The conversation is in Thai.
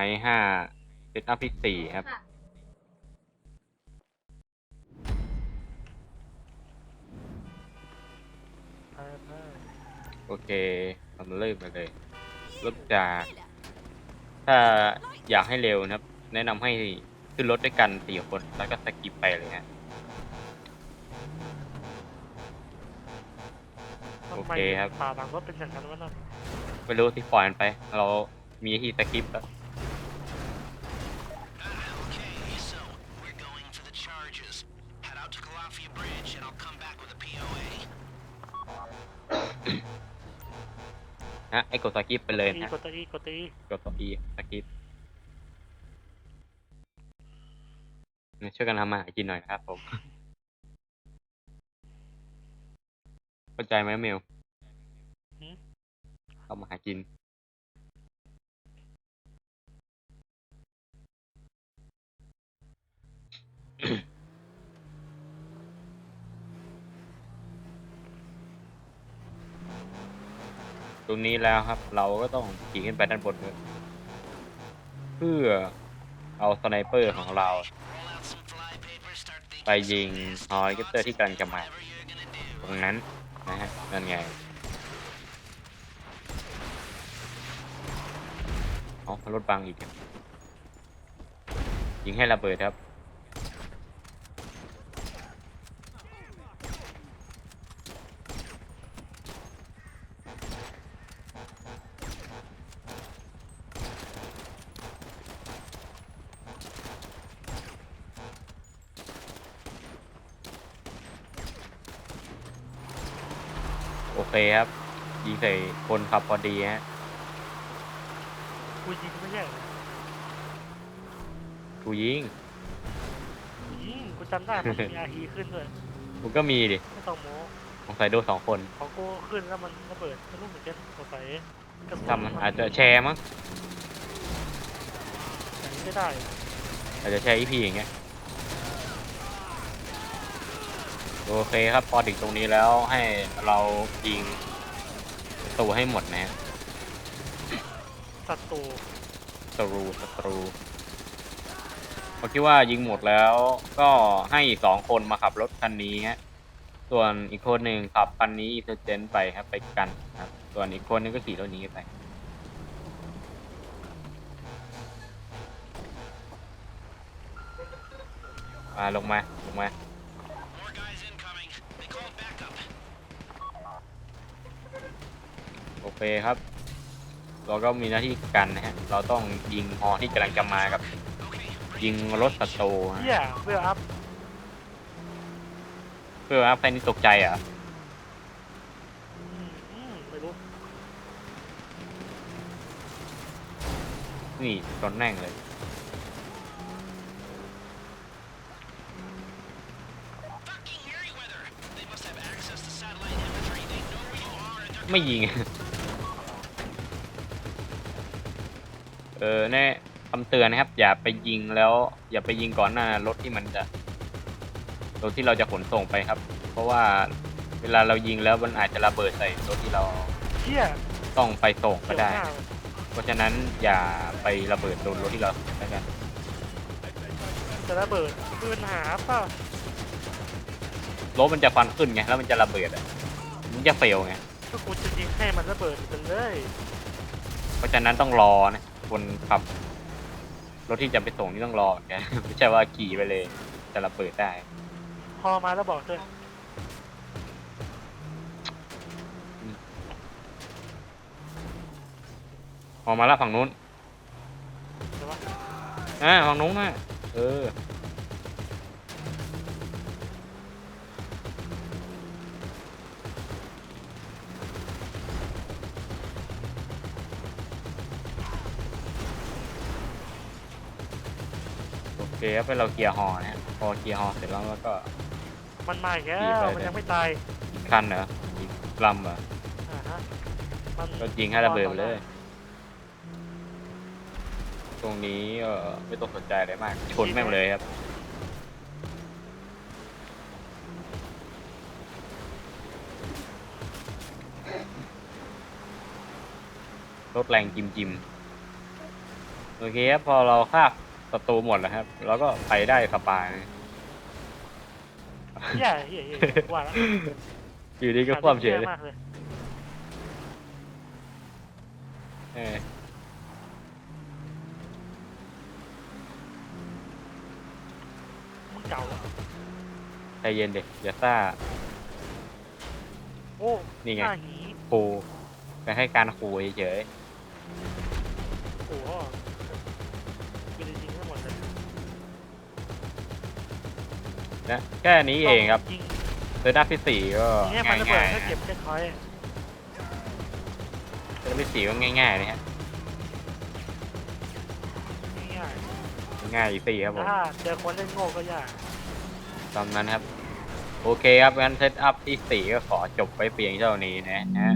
ไอห้าเซตอัพที่สี่ครับค่ะไปไปโอเคเรามาเริ่มกันเลยเริ่มจาก ถ้าอยากให้เร็วนะครับ แนะนำให้ขึ้นรถด้วยกันสี่คน แล้วก็สกิปไปเลยฮะทำโอไมเคครับป่าหลังรถเป็นอย่างนั้นวะนั่นไม่รู้ที่ปล่อยมันไป เรามีที่สกิปแล้ว นะไอ้กดสกิปไปเลยอีนะกดตัวอีกดตัวอีกดตัว E สกิปเนี่ยช่วยกันทำมาหากินหน่อยนะครับผมเข้าใจไหมเมลทำมาหากินต รงนี้แล้วครับ เราก็ต้องขี่ขึ้นไปด้านบนเลยเพื่อเอาสไนเปอร์ของเรา ไปยิงฮอลิปเตอร์ที่กำลังจะมาตรงนั้นนะฮะนั่นไงเอรถบังอีก ยิงให้ระเบิดครับ เคครับ ยิงใส่คนขับพอดีฮะกูยิงไม่ใช่เหรอกูยิงกูยิงกูจำได้มันมีอาฮีขึ้นด้วยกูก็มีดิไม่ต้องโม้สงสัยโดนสองคนของกูขึ้นแล้วมันระเบิดไม่รู้เหมือนกันสงสัยกระสุนทำมันอาจจะแชร์มั้งอย่างนี้ไม่ได้ อาจจะแชร์อีพีอย่างเงี้ย โอเคครับพอถึงตรงนี้แล้วให้เรายิงศัตรูให้หมดนะฮะศัตรูศัตรูศัตรูผมคิดว่ายิงหมดแล้วก็ให้สองคนมาขับรถคันนี้ฮะส่วนอีกคนหนึ่งขับคันนี้อินเตอร์เจนไปครับไปกันครับ ส่วนอีกคนนึงก็ขี่รถหนี้ไปมาลงมาลงมา เคครับ เราก็มีหน้าที่กันนะฮะ เราต้องยิงฮอที่กำลังจะมากับ Okay, ยิงรถศัตรูฮะเฮียเพื่ออัพเพื่อว่าแฟนนี่ตกใจเหรอะอืมอืมไม่รู้นี่ชนแน่งเลย fucking Merryweather. They must have access to satellite imagery. They know where you are, and they're ไม่ยิง เออแน่คำเตือนนะครับ อย่าไปยิงแล้ว อย่าไปยิงก่อนหน้ารถที่มันจะรถที่เราจะขนส่งไปครับ เพราะว่าเวลาเรายิงแล้วมันอาจจะระเบิดใส่รถที่เราเฮียต้องไปส่งก็เกี่ยวได้หน้าเพราะฉะนั้นอย่าไประเบิดโดนรถที่เราแล้วกันจะระเบิดปืนหาเปล่ารถมันจะฟันขึ้นไงแล้วมันจะระเบิดอะมันจะเฟลไงก็กูจะยิงให้มันระเบิดไปเลย เพราะฉะนั้นต้องรอนะ คนขับ รถที่จะไปส่งนี่ต้องรอแกไม่ใช่ว่าขี่ไปเลยจะระเบิดได้ พอมาแล้วบอกด้วยออกมาแล้วฝั่งนู้นใช่ปะอ่าฝั่งนู้นน่ะเออ โอเคครับให้เราเคลียร์ฮอนะฮะพอเคลียร์ฮอเสร็จแล้วแล้วก็มันมาอีกแล้ยิงไปวเลยมันยังไม่ตายอีกคันเหรออีกลำเหรออ่าฮะมันก็ยิงให้ระเบิดไปเลย ตรงนี้เออไม่ต้องสนใจอะไรมาก ชนแม่งเลยครับรถแรงจิมจิมโอเคครับพอเราฆ่า ศัตรูหมดแล้วครับเราก็ไปได้สบายแย่เหี้ยเหี้ยว่าแล้วอยู่ดีก็ความเฉยเลยมากเลยเออมึงเก่าอะใจเย็นเด็กอย่าซ่า โอ้นี่ไงหน้าหีขู่ไปให้การขู่เฉย โอ้โหไม่ได้ยิงทั้งหมดเลย ๆ นะแค่นี้เองครับยิงเซอร์ดับที่สี่ก็ยิงให้มันระเบิง่าดยๆถ้านะเก็บแค่คอยเซอร์ดับที่สี่ก็ง่ายๆเลยฮะง่ายง่ายอีสี่ครับๆผมถ้าเจอคนเล่นโง่ก็ยาก ตามนั้นครับ โอเคครับงั้นเซตอัพที่สี่ก็ขอจบไปเพียงเท่านี้นะฮะ